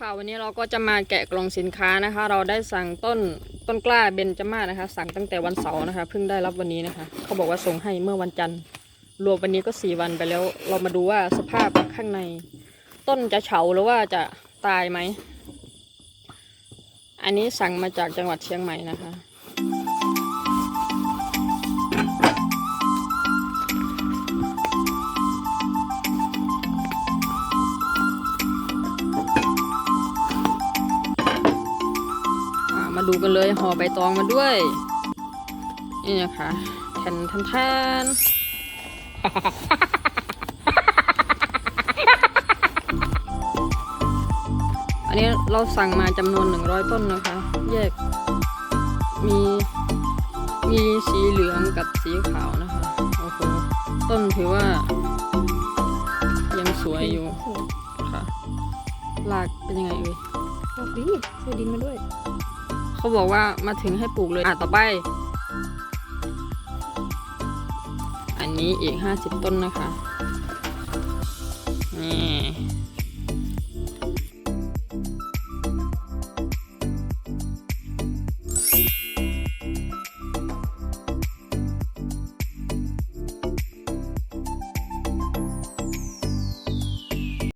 ค่ะวันนี้เราก็จะมาแกะกล่องสินค้านะคะ เราได้สั่งต้นต้นกล้าเบญจมาศนะคะ สั่งตั้งแต่วันเสาร์นะคะเพิ่งได้รับวันนี้นะคะ เขาบอกว่าส่งให้เมื่อวันจันทร์รวมวันนี้ก็สี่วันไปแล้ว เรามาดูว่าสภาพข้างใน ต้นจะเฉาหรือว่าจะตายไหม อันนี้สั่งมาจากจังหวัดเชียงใหม่นะคะ มาดูกันเลยห่อใบตองมาด้วย นี่นะคะแทนทันทานอันนี้เราสั่งมาจำนวน100ต้นนะคะ แยกมีมีสีเหลืองกับสีขาวนะคะโอ้โหต้นถือว่า ยังสวยอยู่ค่ะรากเป็นยังไงเอ่ยดอกดีใส่ดินมาด้วย เขาบอกว่ามาถึงให้ปลูกเลยอะต่อไป อันนี้อีกห้าสิบต้นนะคะ